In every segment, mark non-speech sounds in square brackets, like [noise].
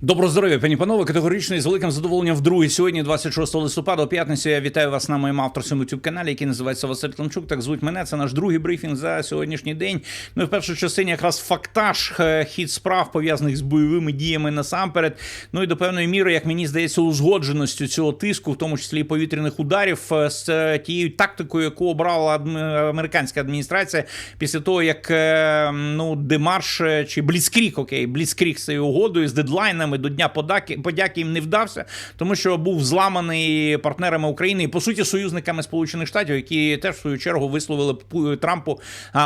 Доброго здоров'я, пані панове. Категорично і з великим задоволенням вдруге сьогодні, 26 листопада, п'ятницю. Я вітаю вас на моєму авторському youtube каналі, який називається Василь Климчук. Так звуть мене. Це наш другий брифінг за сьогоднішній день. Ну і в першій частині якраз фактаж е, хід справ пов'язаних з бойовими діями насамперед. Ну і до певної міри, як мені здається, узгодженості цього тиску, в тому числі і повітряних ударів, е, з е, тією тактикою, яку обрала американська адміністрація після того, як ну демарш чи бліцкрік, окей, бліцкрік з цією угодою з дедлайнами до дня подаки подяки їм не вдався, тому що був зламаний партнерами України і по суті союзниками Сполучених Штатів, які теж в свою чергу висловили Пу- Трампу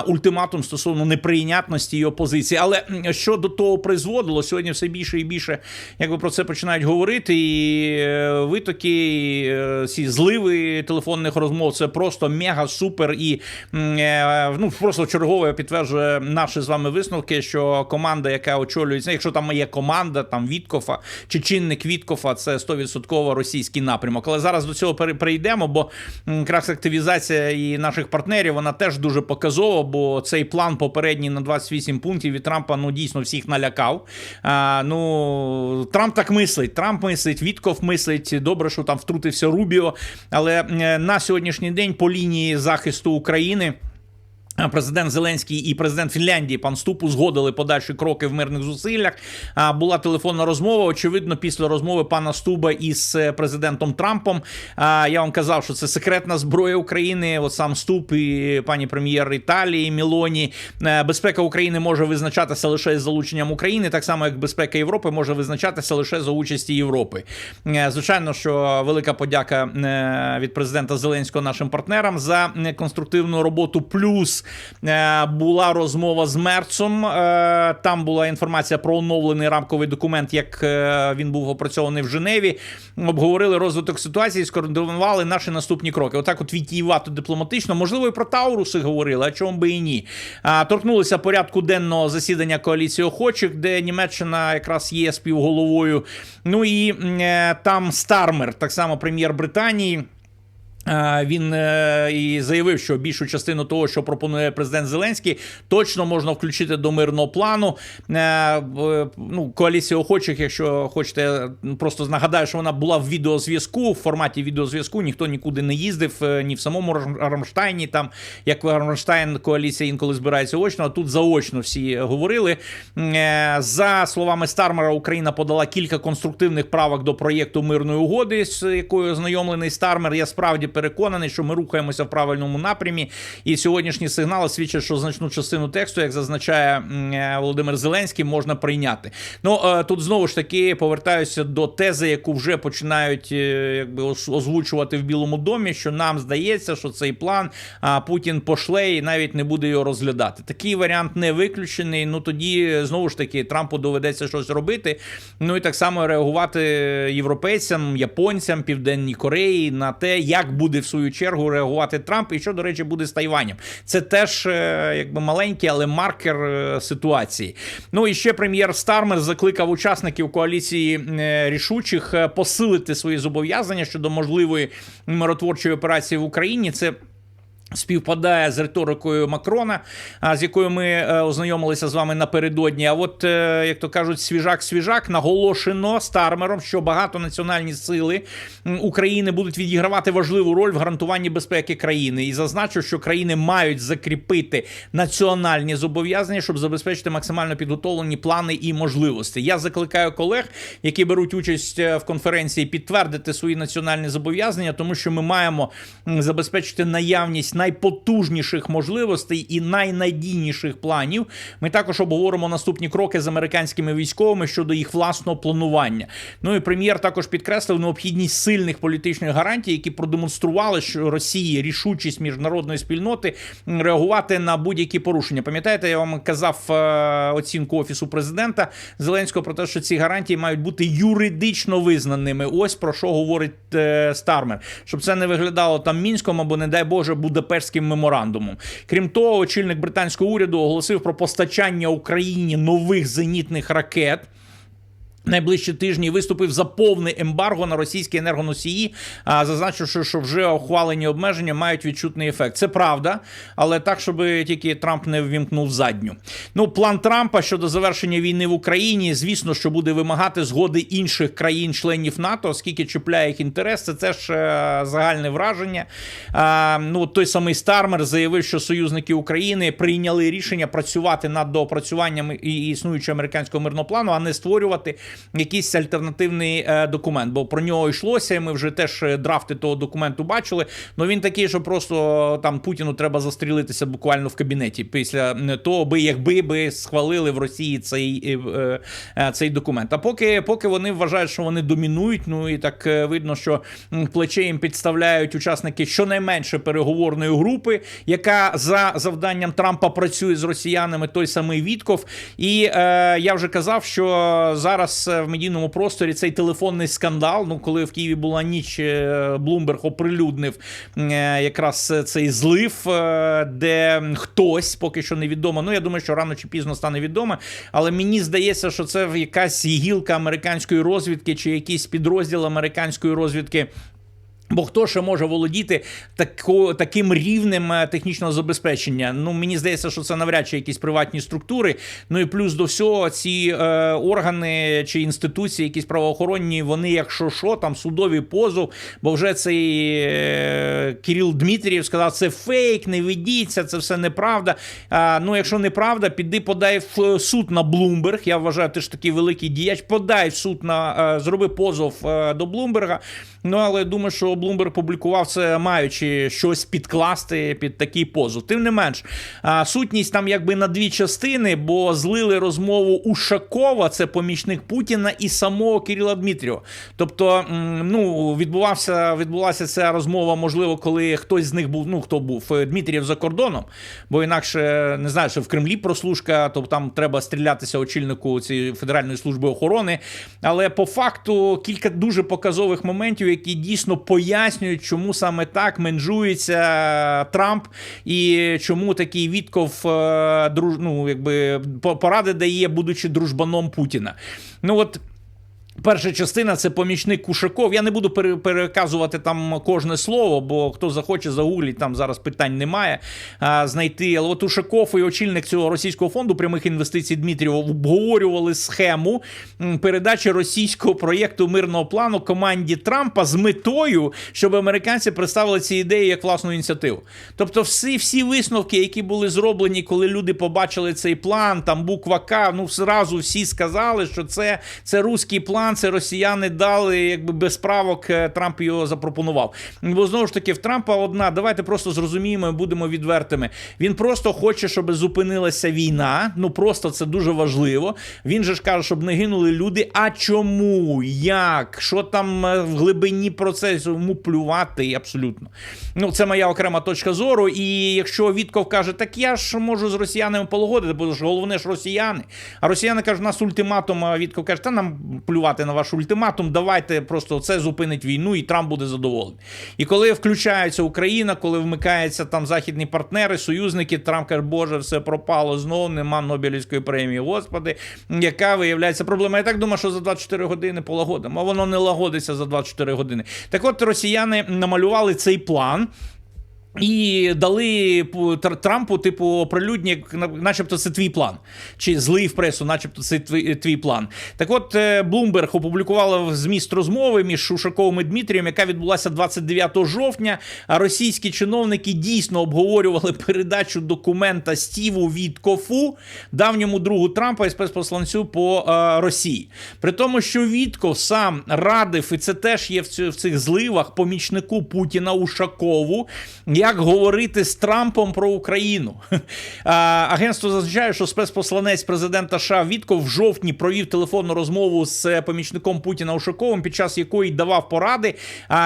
ультиматум стосовно неприйнятності і опозиції. Але що до того призводило сьогодні, все більше і більше, якби про це починають говорити, і е, витоки, і, е, ці зливи телефонних розмов, це просто мега супер і е, ну просто чергове підтверджує наші з вами висновки, що команда, яка очолюється, якщо там є команда, там Віткофа чи чинник Віткофа, це 100% російський напрямок. Але зараз до цього пере- перейдемо, бо якраз активізація і наших партнерів вона теж дуже показова, бо цей план попередній на 28 пунктів від Трампа ну дійсно всіх налякав. А, ну Трамп так мислить. Трамп мислить, Вітков мислить. Добре, що там втрутився Рубіо. Але е, на сьогоднішній день по лінії захисту України. Президент Зеленський і президент Фінляндії пан Ступ узгодили подальші кроки в мирних зусиллях. Була телефонна розмова. Очевидно, після розмови пана Стуба із е, президентом Трампом. Я вам казав, що це секретна зброя України. От сам Ступ і пані прем'єр Італії Мілоні. Е, Безпека України може визначатися лише з залученням України, так само як безпека Європи може визначатися лише за участі Європи. Е, Звичайно, що велика подяка від президента Зеленського нашим партнерам за конструктивну роботу. Плюс е, була розмова з Мерцом. Е, Там була інформація про оновлений рамковий документ, як е, він був опрацьований в Женеві. Обговорили розвиток ситуації, скоординували наші наступні кроки. Отак, от вітіювато дипломатично. Можливо, і про Тауруси говорили, а чому би і ні. Торкнулися порядку денного засідання коаліції охочих, де Німеччина якраз є співголовою. Ну і там Стармер, так само прем'єр Британії. Він е, і заявив, що більшу частину того, що пропонує президент Зеленський, точно можна включити до мирного плану. Е, Ну, коаліція охочих, якщо хочете, просто нагадаю, що вона була в відеозв'язку, в форматі відеозв'язку. Ніхто нікуди не їздив, е, ні в самому Рамштайні. Там як в Рамштайн коаліція інколи збирається очно, а тут заочно всі говорили. За словами Стармера, Україна подала кілька конструктивних правок до проєкту мирної угоди, з якою ознайомлений Стармер. Я справді переконаний, що ми рухаємося в правильному напрямі. І сьогоднішні сигнали свідчать, що значну частину тексту, як зазначає е, Володимир Зеленський, можна прийняти. Ну е, тут знову ж таки повертаюся до тези, яку вже починають е, якби озвучувати в Білому домі. Що нам здається, що цей план Путін пошле і навіть не буде його розглядати. Такий варіант не виключений. Ну тоді знову ж таки Трампу доведеться щось робити. Ну і так само реагувати європейцям, японцям, Південній Кореї на те, як буде в свою чергу реагувати Трамп, і що, до речі, буде з Тайванем. Це теж е, якби маленький, але маркер е, ситуації. Ну і ще прем'єр Стармер закликав учасників коаліції е, рішучих посилити свої зобов'язання щодо можливої миротворчої операції в Україні. Це Співпадає з риторикою Макрона, з якою ми е, ознайомилися з вами напередодні. А от, е, як то кажуть, свіжак-свіжак наголошено Стармером, що багатонаціональні сили України будуть відігравати важливу роль в гарантуванні безпеки країни. І зазначив, що країни мають закріпити національні зобов'язання, щоб забезпечити максимально підготовлені плани і можливості. Я закликаю колег, які беруть участь е, в конференції, підтвердити свої національні зобов'язання, тому що ми маємо забезпечити наявність найпотужніших можливостей і найнадійніших планів. Ми також обговоримо наступні кроки з американськими військовими щодо їх власного планування. Ну і прем'єр також підкреслив необхідність сильних політичних гарантій, які продемонстрували, що Росії рішучість міжнародної спільноти реагувати на будь-які порушення. Пам'ятаєте, я вам казав е, оцінку офісу президента Зеленського про те, що ці гарантії мають бути юридично визнаними. Ось про що говорить е, Стармер, щоб це не виглядало там мінськом або, не дай Боже, Будапештським меморандумом. Крім того, очільник британського уряду оголосив про постачання Україні нових зенітних ракет. Найближчі тижні виступив за повне ембарго на російські енергоносії, а зазначивши, що вже ухвалені обмеження мають відчутний ефект. Це правда, але так, щоб тільки Трамп не ввімкнув задню. Ну, план Трампа щодо завершення війни в Україні, звісно, що буде вимагати згоди інших країн-членів НАТО, оскільки чіпляє їх інтерес. Це теж е, загальне враження. Ну, той самий Стармер заявив, що союзники України прийняли рішення працювати над доопрацюванням і існуючого американського мирного плану, а не створювати якийсь альтернативний е, документ, бо про нього йшлося. і Ми вже теж е, драфти того документу бачили. Ну він такий, що просто там Путіну треба застрілитися буквально в кабінеті після того, би якби би схвалили в Росії цей е, е, цей документ. А поки поки вони вважають, що вони домінують, ну і так е, видно, що плече їм підставляють учасники щонайменше переговорної групи, яка за завданням Трампа працює з росіянами, той самий Вітков. І е, я вже казав, що зараз е, в медійному просторі цей телефонний скандал. Ну, коли в Києві була ніч, е, Блумберг оприлюднив е, якраз цей злив, е, де хтось поки що невідомо. Ну я думаю, що рано чи пізно стане відомо. Але мені здається, що це якась гілка американської розвідки чи якийсь підрозділ американської розвідки. Бо хто ще може володіти тако, таким рівнем е, технічного забезпечення? Ну мені здається, що це навряд чи якісь приватні структури. Ну і плюс до всього, ці е, органи чи інституції, якісь правоохоронні, вони, якщо що, там судовий позов, бо вже цей е, Кирил Дмитрієв сказав, це фейк, не ведіться, це все неправда. А, ну, якщо неправда, піди подай в суд на Блумберг. Я вважаю, ти ж такий великий діяч. Подай в суд на е, зроби позов е, до Блумберга. Ну але думаю, що Блумберг публікував це, маючи щось підкласти під такий позов. Тим не менш, сутність там якби на дві частини, бо злили розмову Ушакова, це помічник Путіна, і самого Кирила Дмитрієва. Тобто, ну відбувався, відбулася ця розмова, можливо, коли хтось з них був. Ну хто був Дмитрієв за кордоном, бо інакше не знаю, що в Кремлі прослушка, то там треба стрілятися очільнику цієї федеральної служби охорони. Але по факту кілька дуже показових моментів, які дійсно пояснюють пояснюють, чому саме так менжується Трамп і чому такий Вітков е, ну, якби поради дає, будучи дружбаном Путіна. Ну от. Перша частина це помічник Кушаков. Я не буду переказувати там кожне слово, бо хто захоче загугліть, там зараз питань немає. А, Знайти Але от Ушаков і очільник цього російського фонду прямих інвестицій Дмитрів обговорювали схему передачі російського проєкту мирного плану команді Трампа з метою, щоб американці представили ці ідеї як власну ініціативу. Тобто, всі всі висновки, які були зроблені, коли люди побачили цей план, там буква К, ну зразу всі сказали, що це, це руський план це росіяни дали якби без правок. Е, Трамп його запропонував. Бо знову ж таки в Трампа одна. Давайте просто зрозуміємо, і будемо відвертими. Він просто хоче, щоб зупинилася війна. Ну просто це дуже важливо. Він же ж каже, щоб не гинули люди. А чому? Як? Що там е, в глибині процесу йому плювати? Абсолютно. Ну, це моя окрема точка зору. І якщо Вітков каже, так я ж можу з росіянами полагодити, бо ж головне ж росіяни. А росіяни кажуть, у нас ультиматум. А Вітков каже, та нам плювати реагувати на ваш ультиматум. Давайте просто це зупинить війну, і Трамп буде задоволений. І коли включається Україна, коли вмикаються там західні партнери, союзники, Трамп каже, Боже, все пропало знову, нема Нобелівської премії. Господи, яка виявляється проблема. Я так думаю, що за 24 години полагодимо, а воно не лагодиться за 24 години. Так от росіяни намалювали цей план. І дали Трампу, типу, оприлюдні, начебто, це твій план. Чи злий в пресу, начебто, це твій, твій план. Так от Блумберг опублікувала зміст розмови між Шушаковим і Дмитрієм, яка відбулася 29 жовтня. А російські чиновники дійсно обговорювали передачу документа Стіву Віткофу, давньому другу Трампа і спецпосланцю по е, Росії. При тому, що Вітков сам радив, і це теж є в цих зливах помічнику Путіна Ушакову як говорити з Трампом про Україну. [laughs] Агентство зазначає, що спецпосланець президента США Вітков в жовтні провів телефонну розмову з помічником Путіна Ушаковим, під час якої давав поради,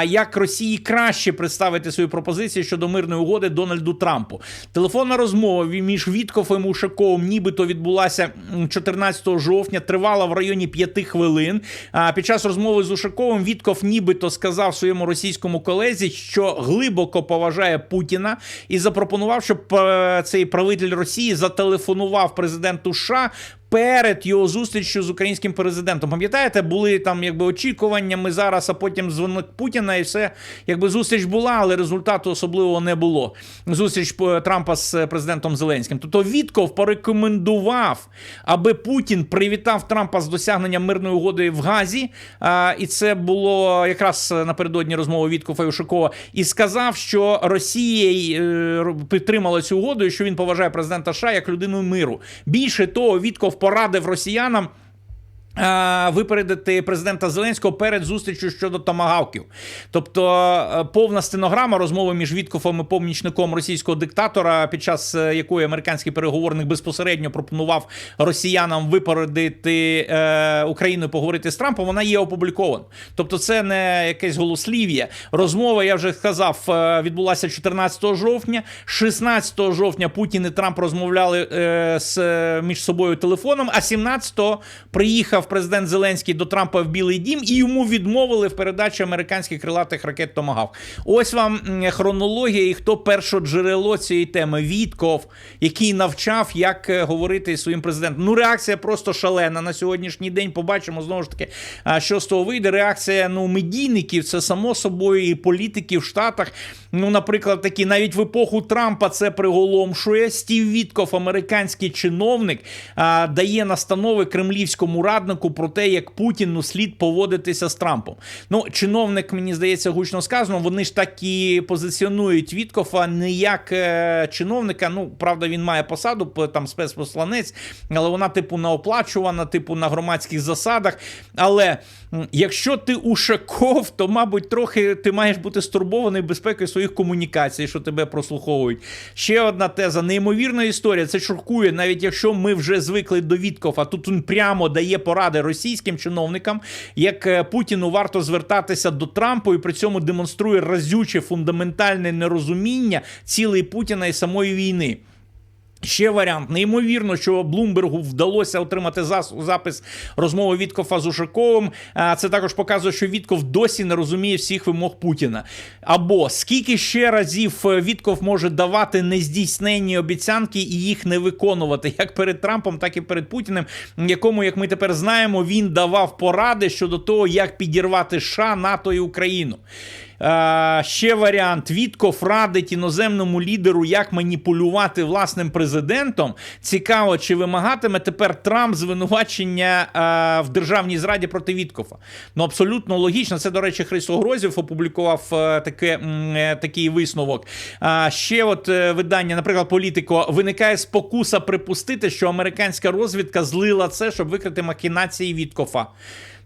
як Росії краще представити свої пропозиції щодо мирної угоди Дональду Трампу. Телефонна розмова між Вітковим і Ушаковим, нібито відбулася 14 жовтня, тривала в районі 5 хвилин. Під час розмови з Ушаковим Вітков нібито сказав своєму російському колезі, що глибоко поважає Путіна і запропонував, щоб е, цей правитель Росії зателефонував президенту США перед його зустрічю з українським президентом. Пам'ятаєте, були там якби очікування. Ми зараз, а потім дзвоник Путіна, і все якби зустріч була, але результату особливого не було. Зустріч е, Трампа з президентом Зеленським. Тобто Вітков порекомендував, аби Путін привітав Трампа з досягненням мирної угоди в Газі. А, і це було якраз напередодні розмови Віткова і і сказав, що Росія е, підтримала цю угоду, і що він поважає президента США як людину миру. Більше того, Вітков порадив росіянам. Випередити президента Зеленського перед зустрічю щодо томагавків, тобто е, повна стенограма розмови між Віткофом і помічником російського диктатора, під час е, якої американський переговорник безпосередньо пропонував росіянам випередити е, Україну, і поговорити з Трампом. Вона є опублікована. Тобто, це не якесь голослів'я. Розмова, я вже сказав, е, відбулася 14 жовтня. 16 жовтня Путін і Трамп розмовляли е, з між собою телефоном. А 17-го приїхав президент Зеленський до Трампа в Білий Дім і йому відмовили в передачі американських крилатих ракет Томагав. Ось вам хронологія і хто першоджерело цієї теми. Вітков, який навчав, як е, говорити своїм президентом. Ну, реакція просто шалена на сьогоднішній день. Побачимо знову ж таки, що з того вийде. Реакція ну медійників, це само собою і політиків в Штатах. Ну, наприклад, такі навіть в епоху Трампа це приголомшує. Стів Вітков, американський чиновник, а, дає настанови кремлівському раднику про те, як Путіну слід поводитися з Трампом. Ну, чиновник, мені здається, гучно сказано. Вони ж так і позиціонують Віткофа не як е, чиновника. Ну, правда, він має посаду, там спецпосланець, але вона, типу, наоплачувана, типу, на громадських засадах. Але якщо ти Ушаков, то, мабуть, трохи ти маєш бути стурбований безпекою своїх комунікацій, що тебе прослуховують. Ще одна теза. Неймовірна історія. Це шокує, навіть якщо ми вже звикли до Віткофа. Тут він прямо дає поради російським чиновникам, як е, Путіну варто звертатися до Трампа і при цьому демонструє разюче фундаментальне нерозуміння цілей Путіна і самої війни. Ще варіант. Неймовірно, що Блумбергу вдалося отримати запис розмови Віткофа з Ушаковим. Це також показує, що Вітков досі не розуміє всіх вимог Путіна. Або скільки ще разів е, Вітков може давати нездійсненні обіцянки і їх не виконувати, як перед Трампом, так і перед Путіним, якому, як ми тепер знаємо, він давав поради щодо того, як підірвати США, НАТО і Україну. Е, ще варіант: Вітков радить іноземному лідеру, як маніпулювати власним президентом. Цікаво, чи вимагатиме тепер Трамп звинувачення е, в державній зраді проти Віткофа. Ну абсолютно логічно. Це, до речі, Христо Грозів опублікував е, таке, такий висновок. Ще от видання, наприклад, політико, виникає спокуса припустити, що американська розвідка злила це, щоб викрити махінації Віткофа.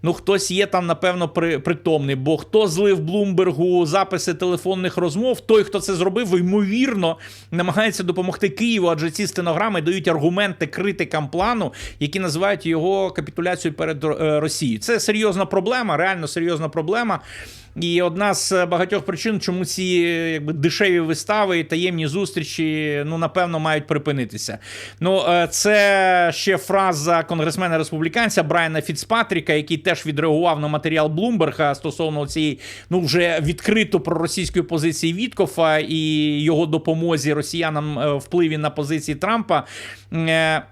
Ну, хтось є там, напевно, при, притомний, бо хто злив Блумбергу записи телефонних розмов, той, хто це зробив, ймовірно, намагається допомогти Києву, адже ці стенограми дають аргументи критикам плану, які називають його капітуляцією перед е, Росією. Це серйозна проблема, реально серйозна проблема. І одна з багатьох причин, чому ці якби дешеві вистави і таємні зустрічі, ну напевно, мають припинитися. Ну, е, це ще фраза конгресмена республіканця Брайана Фіцпатріка, який теж відреагував на матеріал Блумберга стосовно цієї ну вже відкрито проросійської позиції Віткофа і його допомозі росіянам е, впливі на позиції Трампа. Е,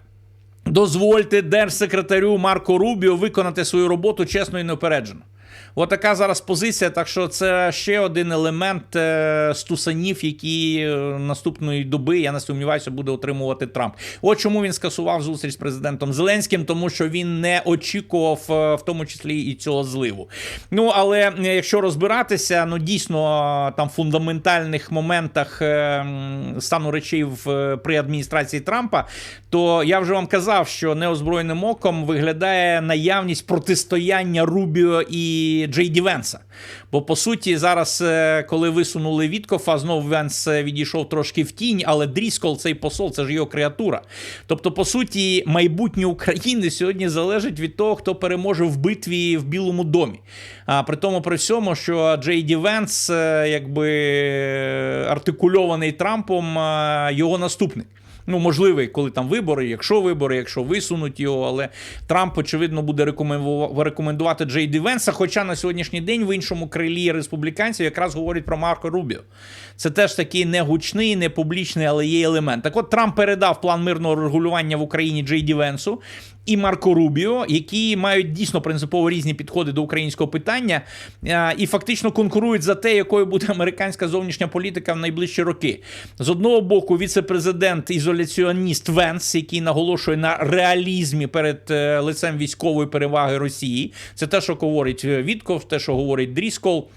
Дозвольте держсекретарю Марко Рубіо виконати свою роботу чесно і неупереджено. Отака зараз позиція. Так що це ще один елемент е, стусанів, які е, наступної доби, я не сумніваюся, буде отримувати Трамп. От чому він скасував зустріч з президентом Зеленським, тому що він не очікував, е, в тому числі і цього зливу. Ну але якщо розбиратися, ну дійсно там фундаментальних моментах стану речей в при адміністрації Трампа, то я вже вам казав, що неозброєним оком виглядає наявність протистояння Рубіо і Джей Ді Венса. Бо по суті, зараз, е, коли висунули Віткофа, знов Венс е, відійшов трошки в тінь, але Дріскол, цей посол, це ж його креатура. Тобто, по суті, майбутнє України сьогодні залежить від того, хто переможе в битві в Білому домі. А при тому, при всьому, що Джей Ді Венс, е, якби артикульований Трампом, його наступник. Ну, можливий, коли там вибори, якщо вибори, якщо висунуть його, але Трамп, очевидно, буде рекоменду- рекомендувати Джей Ді Венса. Хоча на сьогоднішній день в іншому крилі республіканців якраз говорять про Марко Рубіо. Це теж такий не гучний, не публічний, але є елемент. Так от Трамп передав план мирного регулювання в Україні Джей Ді Венсу. І Марко Рубіо, які мають дійсно принципово різні підходи до українського питання е, і фактично конкурують за те, якою буде американська зовнішня політика в найближчі роки. З одного боку, віце-президент ізоляціоніст Венс, який наголошує на реалізмі перед е, лицем військової переваги Росії. Це те, що говорить Вітков, те, що говорить Дріскол.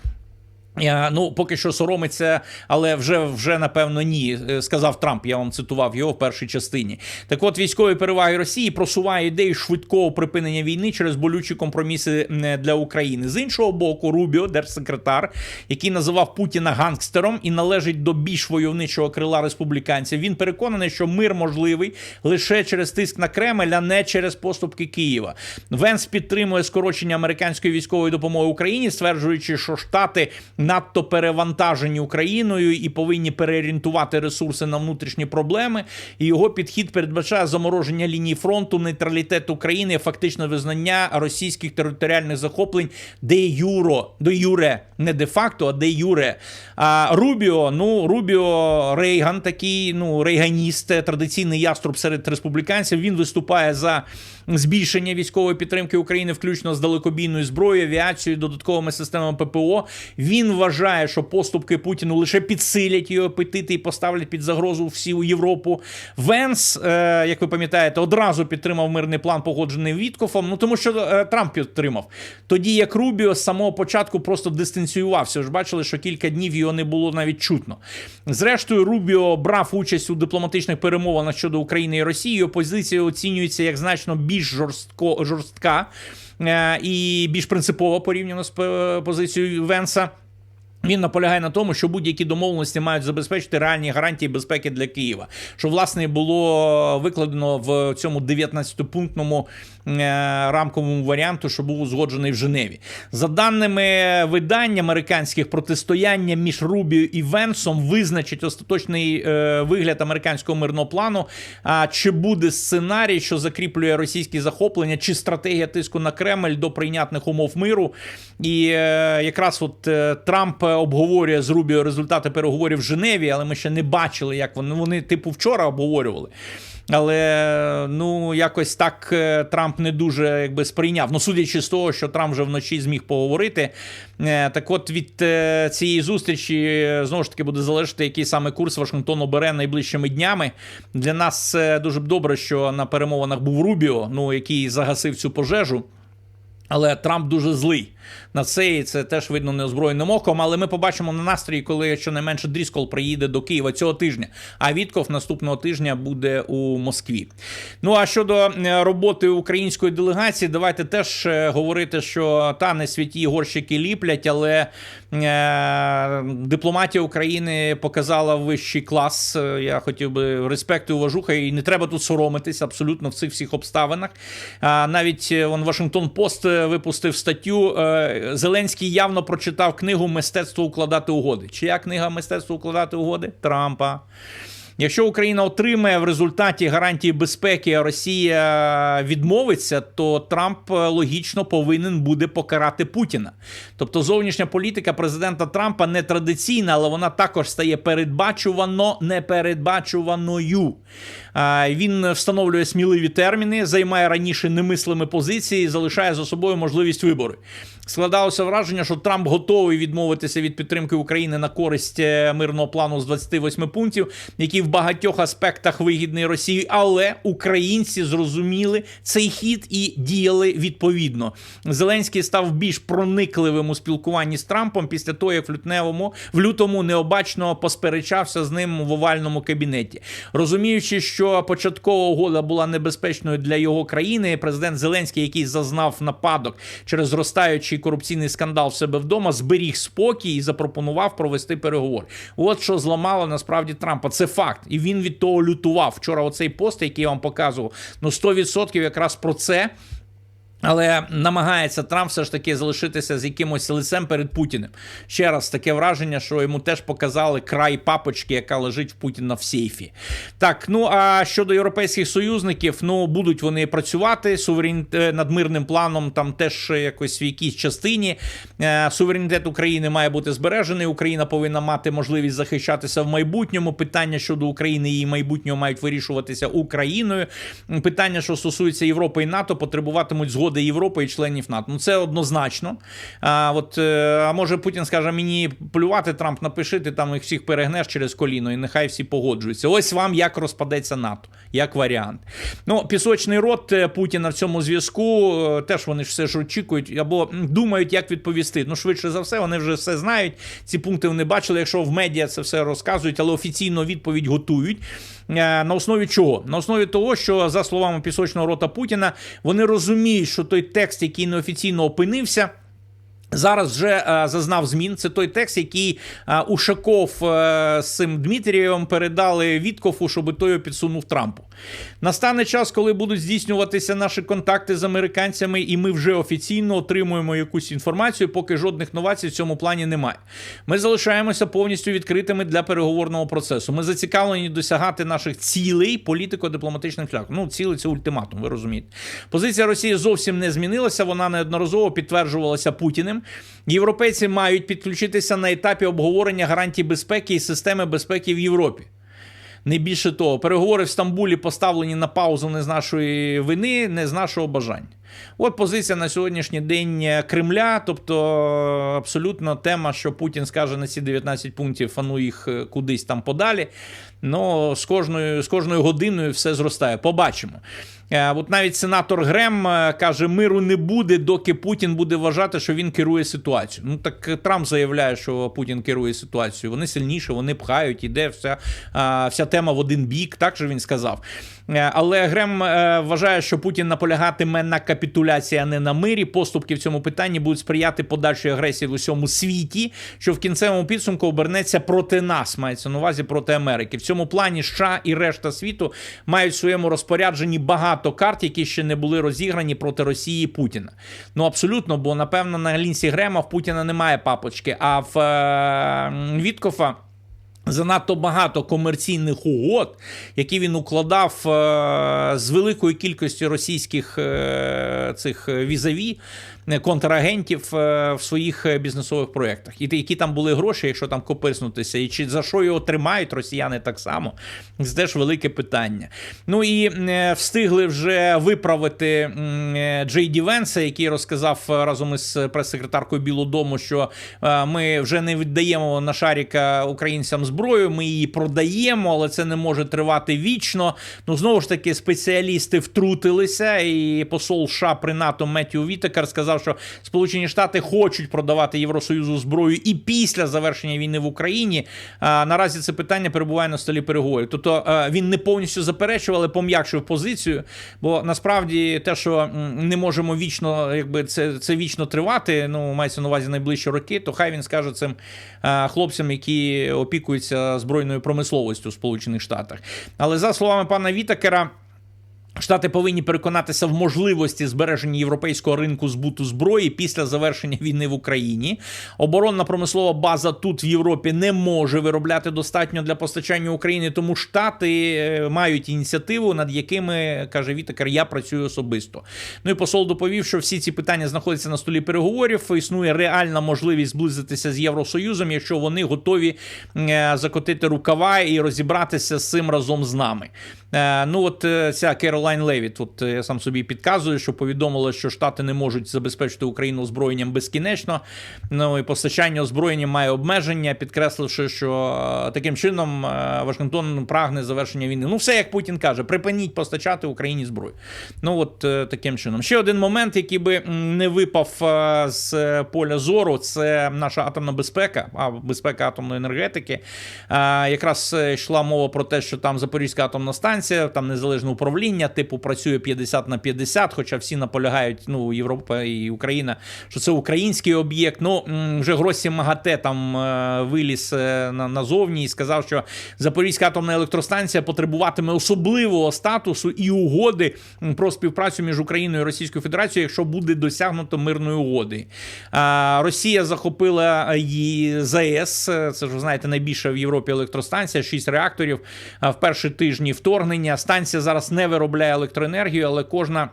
Я, Ну, поки що соромиться, але вже вже напевно ні. е, Сказав Трамп. Я вам цитував його в першій частині. Так, от військові переваги Росії просуває ідею швидкого припинення війни через болючі компроміси для України. З іншого боку, Рубіо, держсекретар, який називав Путіна гангстером і належить до більш войовничого крила республіканців. Він переконаний, що мир можливий лише через тиск на Кремль, а не через поступки Києва. Венс підтримує скорочення американської військової допомоги Україні, стверджуючи, що штати надто перевантажені Україною і повинні переорієнтувати ресурси на внутрішні проблеми. І його підхід передбачає замороження лінії фронту, нейтралітет України, фактично визнання російських територіальних захоплень де юро, де юре, не де факто, а де юре. А Рубіо, ну Рубіо Рейган, такий ну рейганіст, традиційний яструб серед республіканців. Він виступає за збільшення військової підтримки України, включно з далекобійною зброєю, авіацією, додатковими системами ППО. Він вважає, що поступки Путіну лише підсилять його апетити і поставлять під загрозу всю Європу. Венс, е, як ви пам'ятаєте, одразу підтримав мирний план, погоджений Віткофом. Ну тому що е, Трамп підтримав. Тоді як Рубіо з самого початку просто дистанціювався. Ви ж бачили, що кілька днів його не було навіть чутно. Зрештою, Рубіо брав участь у дипломатичних перемовинах щодо України і Росії. Його позиція оцінюється як значно більш жорстко жорстка е, і більш принципова порівняно з е, позицією Венса. Він наполягає на тому, що будь-які домовленості мають забезпечити реальні гарантії безпеки для Києва. Що власне було викладено в цьому 19-пунктному е, рамковому варіанту, що був узгоджений в Женеві. За даними видань американських, протистояння між Рубіо і Венсом визначить остаточний е, вигляд американського мирного плану. А чи буде сценарій, що закріплює російські захоплення, чи стратегія тиску на Кремль до прийнятних умов миру? І е, якраз от е, Трамп обговорює з Рубіо результати переговорів в Женеві, але ми ще не бачили, як вони вони типу вчора обговорювали. Але ну якось так е, Трамп не дуже якби сприйняв. Ну, судячи з того, що Трамп вже вночі зміг поговорити. Е, Так от від е, цієї зустрічі знову ж таки буде залежати, який саме курс Вашингтон обере найближчими днями. Для нас дуже добре, що на перемовинах був Рубіо, ну який загасив цю пожежу. Але Трамп дуже злий на це, і це теж видно неозброєним оком. Але ми побачимо на настрої, коли щонайменше Дріскол приїде до Києва цього тижня. А Вітков наступного тижня буде у Москві. Ну а щодо е, роботи української делегації, давайте теж е, говорити, що та не святі горщики ліплять, але е, дипломатія України показала вищий клас. Е, Я хотів би респект і уважуха, і не треба тут соромитись абсолютно в цих всіх обставинах. Навіть е, он Вашингтон Пост випустив статтю. Е, Зеленський явно прочитав книгу Мистецтво укладати угоди. Чия книга Мистецтво укладати угоди? Трампа. Якщо Україна отримає в результаті гарантії безпеки, а Росія відмовиться, то Трамп е, логічно повинен буде покарати Путіна. Тобто зовнішня політика президента Трампа не традиційна, але вона також стає передбачувано непередбачуваною. Він встановлює сміливі терміни, займає раніше немислими позиції, і залишає за собою можливість вибору. Складалося враження, що Трамп готовий відмовитися від підтримки України на користь е, мирного плану з 28 пунктів, який в багатьох аспектах вигідний Росії, але українці зрозуміли цей хід і діяли відповідно. Зеленський став більш проникливим у спілкуванні з Трампом після того, як в лютневому в лютому необачно посперечався з ним в овальному кабінеті, розуміючи, що початкова угода була небезпечною для його країни. Президент Зеленський, який зазнав нападок через зростаючий корупційний скандал в себе вдома, зберіг спокій і запропонував провести переговори. От що зламало насправді Трампа. Це факт, і він від того лютував. Вчора оцей пост, який я вам показував, ну 100% якраз про це. Але намагається Трамп все ж таки залишитися з якимось лицем перед Путіним. Ще раз таке враження, що йому теж показали край папочки, яка лежить в Путіна в сейфі. Так, ну а щодо європейських союзників, ну будуть вони працювати суверен... е, над мирним планом, там теж якось в якійсь частині. Е, Суверенітет України має бути збережений. Україна повинна мати можливість захищатися в майбутньому. Питання щодо України і її майбутнього мають вирішуватися Україною. Питання, що стосується Європи і НАТО, потребуватимуть згоди Європи і членів НАТО. Ну це однозначно. А от е, а може Путін скаже мені плювати Трамп, напиши, ти там їх всіх перегнеш через коліно, і нехай всі погоджуються. Ось вам як розпадеться НАТО, як варіант. Ну, пісочний рот е, Путіна в цьому зв'язку. е, Теж вони ж все ж очікують або думають, як відповісти. Ну, швидше за все, вони вже все знають. Ці пункти вони бачили. Якщо в медіа це все розказують, але офіційно відповідь готують. На основі чого? На основі того, що за словами пісочного рота Путіна, вони розуміють, що той текст, який неофіційно опинився. Зараз вже е, зазнав змін. Це той текст, який е, Ушаков е, з цим Дмитрієвим передали Віткофу, щоб той підсунув Трампу. Настане час, коли будуть здійснюватися наші контакти з американцями, і ми вже офіційно отримуємо якусь інформацію, поки жодних новацій в цьому плані немає. Ми залишаємося повністю відкритими для переговорного процесу. Ми зацікавлені досягати наших цілей політико-дипломатичним шляхом. Ну, цілий це ультиматум, ви розумієте. Позиція Росії зовсім не змінилася. Вона неодноразово підтверджувалася Путіним. Європейці мають підключитися на етапі обговорення гарантій безпеки і системи безпеки в Європі. Не більше того, переговори в Стамбулі поставлені на паузу не з нашої вини, не з нашого бажання. От позиція на сьогоднішній день Кремля, тобто абсолютно тема, що Путін скаже на ці 19 пунктів, а ну їх е, кудись там подалі. Ну, з кожною, з кожною годиною все зростає. Побачимо. Е, От навіть сенатор Грем е, каже, миру не буде, доки Путін буде вважати, що він керує ситуацією. Ну так Трамп заявляє, що Путін керує ситуацією. Вони сильніше, вони пхають, іде вся, вся тема в один бік, так же він сказав. Але Грем вважає, що Путін наполягатиме на капітуляції, а не на мирі. Поступки в цьому питанні будуть сприяти подальшій агресії в усьому світі, що в кінцевому підсумку обернеться проти нас, мається на увазі проти Америки. В цьому плані США і решта світу мають в своєму розпорядженні багато карт, які ще не були розіграні проти Росії і Путіна. Ну абсолютно, бо напевно на лінці Грема в Путіна немає папочки, а в е, Віткофа. Занадто багато комерційних угод, які він укладав е, з великою кількістю російських е, цих візаві, е, контрагентів е, в своїх е, бізнесових проєктах. І які там були гроші, якщо там кописнутися, і чи за що його тримають росіяни так само, це теж велике питання. Ну і е, встигли вже виправити е, Джей Ді Венса, який розказав е, разом із прес-секретаркою Білого Дому, що е, ми вже не віддаємо на шаріка українцям зброю, ми її продаємо, але це не може тривати вічно. Ну знову ж таки, спеціалісти втрутилися, і посол США при НАТО Меттю Вітекер сказав, що Сполучені Штати хочуть продавати Євросоюзу зброю і після завершення війни в Україні. А, наразі це питання перебуває на столі переговорів. Тобто е, він не повністю заперечував, але пом'якшив позицію. Бо насправді те, що не можемо вічно, якби це, це вічно тривати, ну мається на увазі найближчі роки, то хай він скаже цим е, хлопцям, які опікуються збройною промисловістю в Сполучених Штатах. Але за словами пана Вітакера. Штати повинні переконатися в можливості збереження європейського ринку збуту зброї після завершення війни в Україні. Оборонна промислова база тут в Європі не може виробляти достатньо для постачання України, тому штати е, мають ініціативу, над якими каже Вітакер, я працюю особисто. Ну і посол доповів, що всі ці питання знаходяться на столі переговорів. Існує реальна можливість зблизитися з Євросоюзом, якщо вони готові е, закотити рукава і розібратися з цим разом з нами. Е, Ну от е, ця Керолайн Левіт, от я сам собі підказую, що повідомила, що Штати не можуть забезпечити Україну озброєнням безкінечно. Ну і постачання озброєння має обмеження, підкресливши, що е, таким чином Вашингтон прагне завершення війни. Ну, все як Путін каже, припиніть постачати Україні зброю. Ну от таким чином. Ще один момент, який би не випав з поля зору, це наша атомна безпека, а безпека атомної енергетики. Якраз йшла мова про те, що там Запорізька атомна станція, там незалежне управління, типу працює 50 на 50, хоча всі наполягають, ну, Європа і Україна, що це український об'єкт. Ну, вже Гросі МАГАТЕ там е, виліз е, назовні і сказав, що Запорізька атомна електростанція потребуватиме особливого статусу і угоди про співпрацю між Україною і Російською Федерацією, якщо буде досягнуто мирної угоди. Росія захопила її ЗАЕС, е, це ж ви знаєте, найбільша в Європі електростанція, 6 реакторів в перші тижні вторгнення. Станція зараз не виробляє електроенергію, але кожна.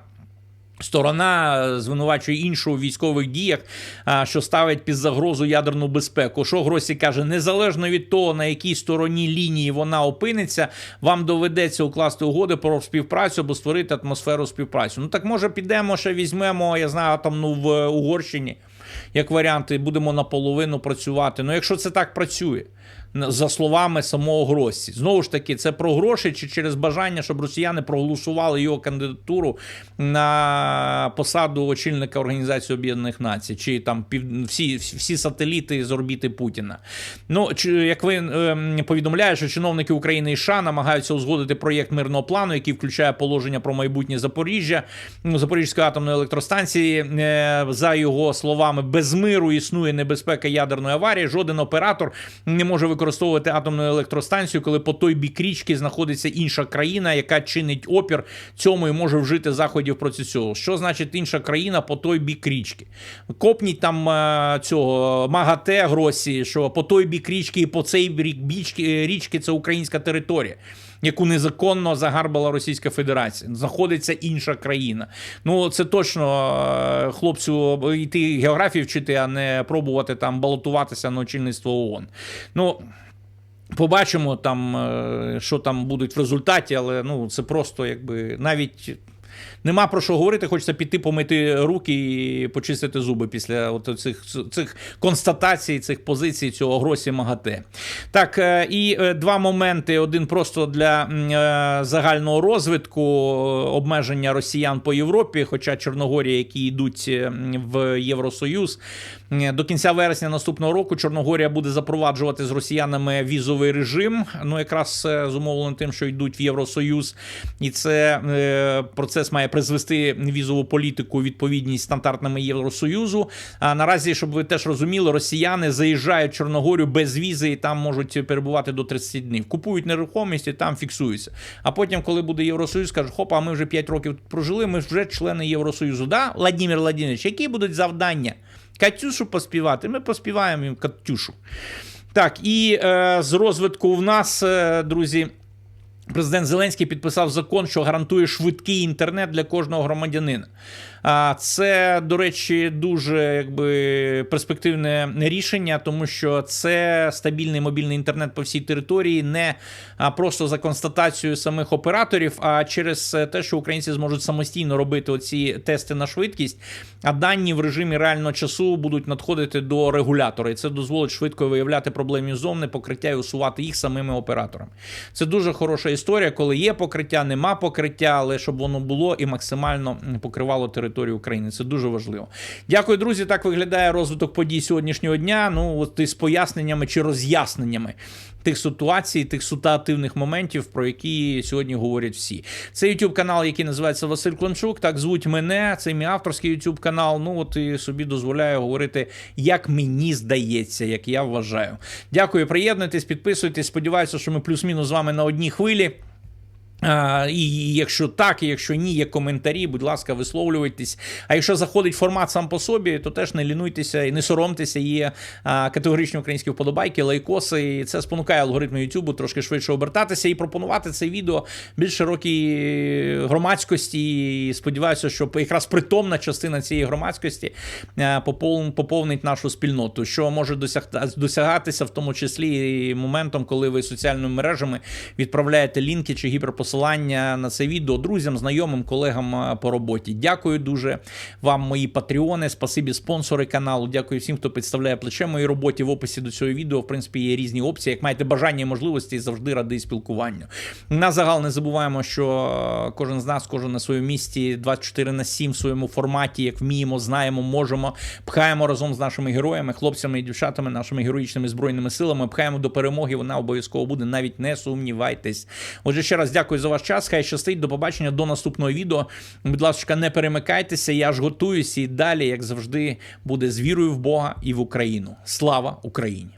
Сторона е, звинувачує іншу у військових діях, що ставить під загрозу ядерну безпеку. Що Гросі каже, незалежно від того, на якій стороні лінії вона опиниться, вам доведеться укласти угоди про співпрацю або створити атмосферу співпраці. Ну так може підемо ще візьмемо, я знаю, атомну в Угорщині як варіант, і будемо наполовину працювати. Ну, якщо це так працює. За словами самого Гросі, знову ж таки, це про гроші чи через бажання, щоб росіяни проголосували його кандидатуру на посаду очільника Організації Об'єднаних Націй, чи там всі, всі сателіти з орбіти Путіна. Ну як ви е, повідомляєте, що чиновники України і США намагаються узгодити проєкт мирного плану, який включає положення про майбутнє Запоріжжя, ну, Запорізької атомної електростанції. Е, за його словами, без миру існує небезпека ядерної аварії. Жоден оператор не може використовувати атомну електростанцію, коли по той бік річки знаходиться інша країна, яка чинить опір цьому і може вжити заходів проти цього. Що значить інша країна по той бік річки? Копніть там е, цього МАГАТЕ Гросі, що по той бік річки і по цей бік бічки, річки це українська територія. Яку незаконно загарбала Російська Федерація, знаходиться інша країна. Ну це точно е, хлопцю йти географію вчити, а не пробувати там балотуватися на очільництво ООН. Ну. Побачимо там, е, що там будуть в результаті, але ну це просто якби навіть. Нема про що говорити, хочеться піти помити руки і почистити зуби після от цих цих констатацій, цих позицій цього гросі МАГАТЕ. Так, е, і е, два моменти: один просто для е, загального розвитку обмеження росіян по Європі, хоча Чорногорія, які йдуть в Євросоюз, до кінця вересня наступного року Чорногорія буде запроваджувати з росіянами візовий режим. Ну, якраз зумовлено тим, що йдуть в Євросоюз, і це процес має призвести візову політику відповідність стандартними Євросоюзу. А наразі, щоб ви теж розуміли, росіяни заїжджають в Чорногорію без візи і там можуть перебувати до 30 днів. Купують нерухомість і там фіксуються. А потім, коли буде Євросоюз, кажуть, хопа, ми вже 5 років тут прожили, ми вже члени Євросоюзу. Да, Владимир Владимирович, які будуть завдання? Катюшу поспівати. Ми поспіваємо їм Катюшу. Так, і е, з розвитку в нас, е, друзі. Президент Зеленський підписав закон, що гарантує швидкий інтернет для кожного громадянина. А це, до речі, дуже якби перспективне рішення, тому що це стабільний мобільний інтернет по всій території, не просто за констатацією самих операторів, а через те, що українці зможуть самостійно робити оці тести на швидкість, а дані в режимі реального часу будуть надходити до регулятора, і це дозволить швидко виявляти проблемні зони, покриття і усувати їх самими операторами. Це дуже хороша історія, коли є покриття, нема покриття, але щоб воно було і максимально покривало територію території України. Це дуже важливо. Дякую, друзі. Так виглядає розвиток подій сьогоднішнього дня. Ну, от із поясненнями чи роз'ясненнями тих ситуацій, тих ситуативних моментів, про які сьогодні говорять всі. Це YouTube канал, який називається Василь Клончук. Так звуть мене. Це мій авторський YouTube канал. Ну от і собі дозволяю говорити, як мені здається, як я вважаю. Дякую, приєднуйтесь, підписуйтесь. Сподіваюся, що ми плюс-мінус з вами на одній хвилі. І якщо так, і якщо ні, є коментарі, будь ласка, висловлюйтесь. А якщо заходить формат сам по собі, то теж не лінуйтеся і не соромтеся. Є категоричні українські вподобайки, лайкоси. І це спонукає алгоритми YouTube трошки швидше обертатися і пропонувати це відео більш широкій громадськості. І Сподіваюся, що якраз притомна частина цієї громадськості поповнить нашу спільноту, що може досягатися, в тому числі і моментом, коли ви соціальними мережами відправляєте лінки чи гіперпосилання посилання на це відео друзям, знайомим, колегам е, по роботі. Дякую дуже вам, мої патреони. Спасибі спонсори каналу. Дякую всім, хто підставляє плече моїй роботі. В описі до цього відео, в принципі, є різні опції. Як маєте бажання і можливості, завжди радий спілкуванню. На загал не забуваємо, що е, кожен з нас, кожен на своєму місці, 24 на 7 в своєму форматі, як вміємо, знаємо, можемо. Пхаємо разом з нашими героями, хлопцями і дівчатами, нашими героїчними збройними силами. Пхаємо до перемоги. Вона обов'язково буде. Навіть не сумнівайтесь. Отже, ще раз дякую дякую за ваш час. Хай щастить. До побачення до наступного відео. Будь ласка, не перемикайтеся. Я ж готуюся і далі, як завжди, буде з вірою в Бога і в Україну. Слава Україні!